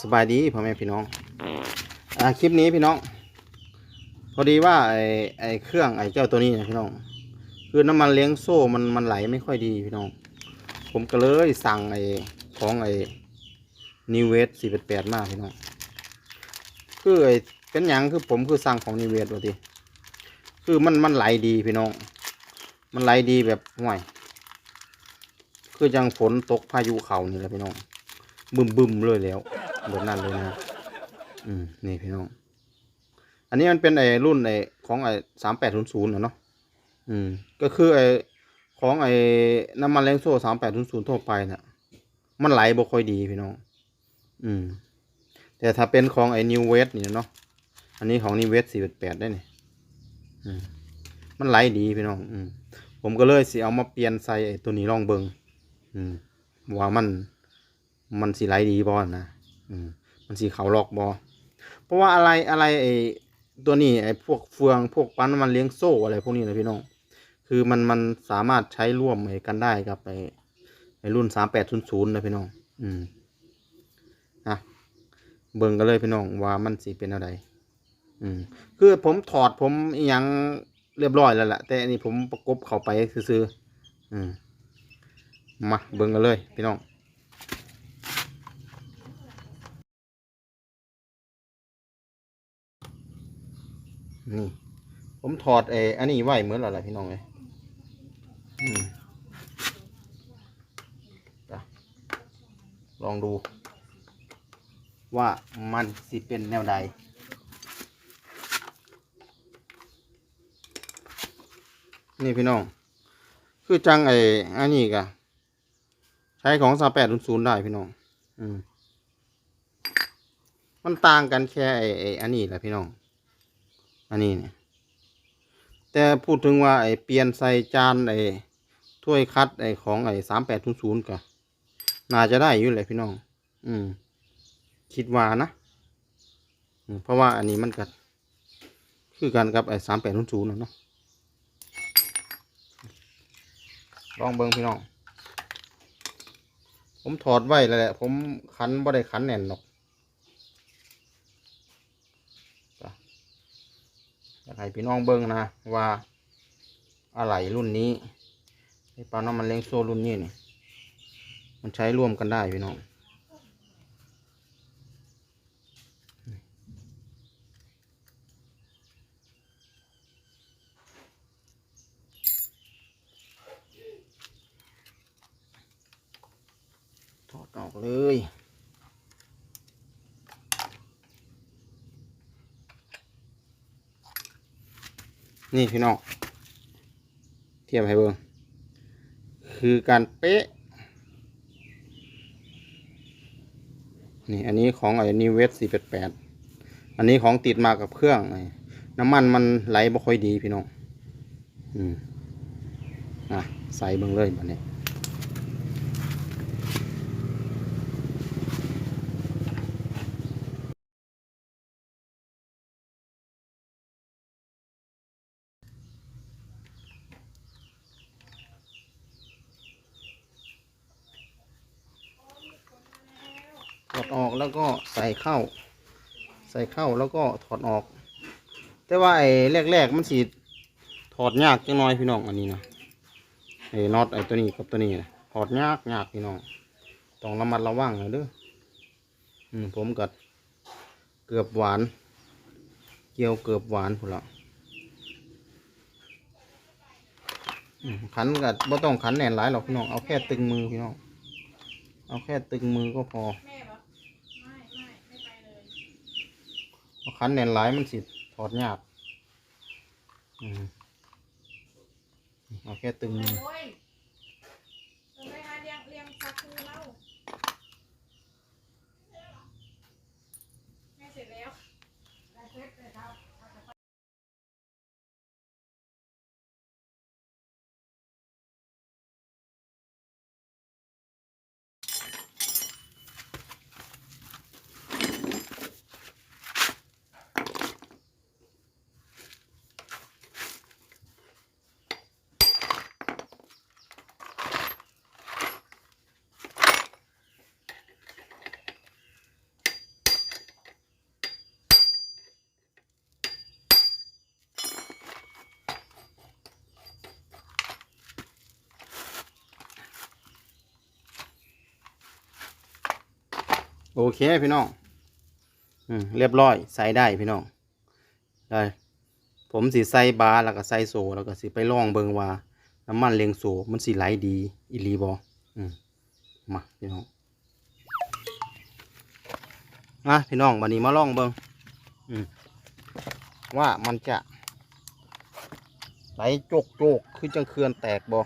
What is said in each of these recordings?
สบายดีพ่อแม่พี่น้องอ่าคลิปนี้พี่น้อง พอดีว่าไอไอเครื่องไอเจ้าตัวนี้นะพี่น้อง คือน้ำมันเลี้ยงโซ่มันมันไหลไม่ค่อยดีพี่น้อง ผมก็เลยสั่งไอของไอนิเวสสี่แปดมากพี่น้อง คือไอเป็นหยังคือผมคือสั่งของนิเวสว่าทีคือมันมันไหลดีพี่น้อง มันไหลดีแบบห่วย คือยังฝนตกพายุเขานี่แหละพี่น้องบึมบึมเลยแล้ว แบบนั้นเลยนะอืมนี่พี่น้อง อันนี้มันเป็นไอ้รุ่นไอ้ของไอ้สามแปดศูนย์ศูนย์เนาะอืม ก็คือไอ้ของไอ้น้ำมันแรงโซ่สามแปดศูนย์ศูนย์ทั่วไปน่ะ มันไหลบ่ค่อยดีพี่น้อง อืม แต่ถ้าเป็นของไอ้นิวเวสนี่เนาะ อันนี้ของนิวเวสสี่แปดได้เนี่ยอืม มันไหลดีพี่น้อง อืม ผมก็เลยสิเอามาเปลี่ยนใส่ไอ้ตัวนี้ลองเบิงอืมว่ามันมันสีไหลดีบอลนะ อืมมันสีเขาวล็อกบอเพราะว่าอะไรอะไรไอ้ตัวนี้ไอ้พวกเฟืองพวกปั้นมันเลี้ยงโซ่อะไรพวกนี้นะพี่น้อง คือมันมันสามารถใช้ร่วมกันได้กับไอ้ไอรุ่นสามแปดศูนย์ศูนย์นะพี่น้อง อืมนะเบิ่งกันเลยพี่น้องว่ามันสีเป็นอะไรอืมคือผมถอดผมยังเรียบร้อยแล้วแหละแต่อันนี้ผมประกบเข้าไปซื้อๆอืมมาเบิ่งกันเลยพี่น้อง นี่ ผมถอดเอออันนี้ไหวเหมือนอะไรพี่น้องเลยลองดู ว่ามันสิเป็นแนวใดนี่พี่น้อง คือจังไอ้อันนี้กะใช้ของสาแปดศูนย์ได้พี่น้อง อืม มันต่างกันแค่ไอ้ไอ้อันนี้แหละพี่น้อง อันนี้เนี่ยแต่พูดถึงว่าไอ้เปลี่ยนใส่จานไอ้ถ้วยคัดไอ้ของไอ้สามแปดศูนย์ศูนย์กะน่าจะได้อยู่เลยพี่น้อง อืม คิดว่านะเพราะว่าอันนี้มันกัดคือกันกับไอ้สามแปดศูนย์ศูนย์เนาะลองเบิ้งพี่น้อง ผมถอดไว้แล้วแหละ ผมคันบ่ได้คันแน่นหรอกจ้ะอยาก ให้พี่น้องเบิ้งนะว่าอะไรรุ่นนี้ไอ้ปลาน้ำมันเลี้ยงโซ่รุ่นนี้นี่มันใช้ร่วมกันได้พี่น้องถอดออกเลย นี่พี่น้องเทียบให้เบิงคือการเป๊ะ นี่อันนี้ของไอ้นิวเวสสี่แปดแปดอันนี้ของติดมากับเครื่องไอ้น้ำมันมันไหลบ่ค่อยดีพี่น้อง อืมอะใส่เบิ่งเลยบัดนี้ ดออกแล้วก็ใส่เข้า ใส่เข้าแล้วก็ถอดออก แต่ว่าไอ้แรกๆมันสีถอดยากจังน้อยพี่น้องอันนี้นะไอ้น็อตไอ้ตัวนี้กับตัวนี้นะถอดยากยากพี่น้องต้องระมัดระวังหน่อยเด้ออืมผมกัดเกือบหวาน เกี่ยวเกือบหวานพุ่นละอืมขันกัดบ่ต้องขันแน่นหลายหรอกพี่น้องเอาแค่ตึงมือพี่น้องเอาแค่ตึงมือก็พอ แม่บอกไม่ไม่ไม่ไปเลย เอา คันแน่นหลายมันสิถอดยากอืมเอาแค่ตึงมือโอ้ยทำไมหาเลี้ยงเลี้ยงสักคือเล่าแม่เสร็จแล้วได้เสร็จเลยครับ น โอเคพี่น้องอืมเรียบร้อย ใส่ได้พี่น้องได้ผมสิใส่บาร์แล้วก็ใส่โซแล้วก็สิไปล่องเบิงว่าน้ำมันเลียงโซมันสิไหลดีอีลีบ่อืมมาพี่น้องอะพี่น้องวันนี้มาล่องเบิงอืมว่ามันจะไหลโจกโจกคือจังเคือนแตกบอ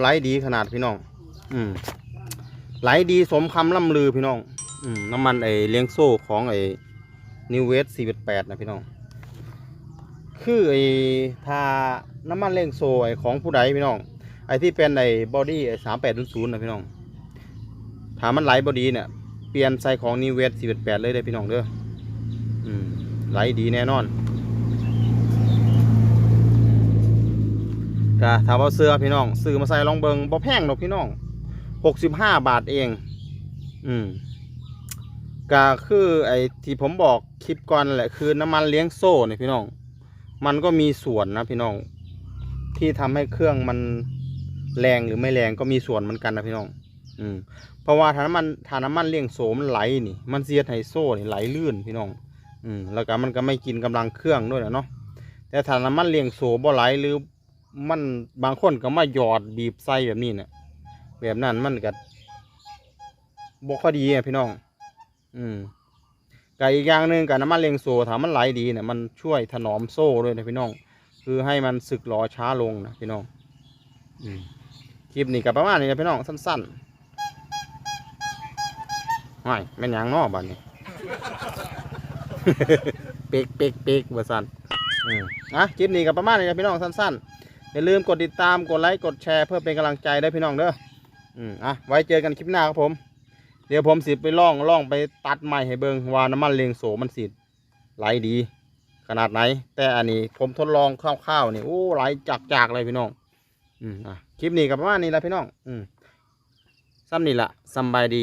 ไหลดีขนาดพี่น้อง อืมไหลดีสมคำล่ำลือพี่น้อง อืมน้ำมันไอเลี้ยงโซ่ของไอนิวเวสสี่แปดนะพี่น้อง คือไอถ้าน้ำมันเลี้ยงโซ่ไอของผู้ใดพี่น้อง ไอที่เป็นไอบอดี้ไอสามแปดศูนย์นะพี่น้องถามันไหลบอดีเนี่ยเปลี่ยนใส่ของนิวเวสสี่แปดเลยได้พี่น้องเด้อ อืมไหลดีแน่นอน ก็ถามว่าเสื้อพี่น้องซื้อมาใส่ลองเบิงบ่แพงดอกพี่น้องหกสิบห้าบาทเอง อืมก็คือไอ้ที่ผมบอกคลิปก่อนแหละคือน้ำมันเลี้ยงโซ่เนี่ยพี่น้อง มันก็มีส่วนนะพี่น้อง ที่ทำให้เครื่องมันแรงหรือไม่แรงก็มีส่วนเหมือนกันนะพี่น้อง อืมเพราะว่าถ้าน้ำมันถ้าน้ำมันเลี้ยงโซ่มันไหลนี่ มันเสียไฮโซ่นี่ไหลลื่นพี่น้อง อืมแล้วก็มันก็ไม่กินกำลังเครื่องด้วยนะเนาะแต่ถ้าน้ำมันเลี้ยงโซ่บ่ไหลหรือ มันบางคนก็มาหยอดบีบใส่แบบนี้เนี่ยแบบนั้นมันก็บ่ค่อยดีอะพี่น้อง อืมกับอีกอย่างหนึ่งกับน้ำมันเลียงโซ่ถามมันไหลดีเนี่ยมันช่วยถนอมโซ่ด้วยนะพี่น้อง คือให้มันสึกหรอช้าลงนะพี่น้อง อืมคลิปนี้กับประมาณนี้นะพี่น้องสั้นๆไม่แม่นหยังเนอบัดนี้เป๊กเป๊กเป๊กว่าสั้นอืมอะคลิปนี้กับประมาณนี้นะพี่น้องสั้นๆ อย่าลืมกดติดตามกดไลค์กดแชร์เพื่อเป็นกำลังใจได้พี่น้องเด้ออืมอะไว้เจอกันคลิปหน้าครับผม เดี๋ยวผมสิไปล่องล่องไปตัดไม้ให้เบิงว่าน้ำมันเลงโสมันสิไหลดี ขนาดไหน แต่อันนี้ผมทดลองคร่าวๆนี่โอ้ไหลจากๆเลยพี่น้อง อืมอะคลิปนี้กับประมาณนี้แหละพี่น้อง อืมซ้ำนี่ละสบายดี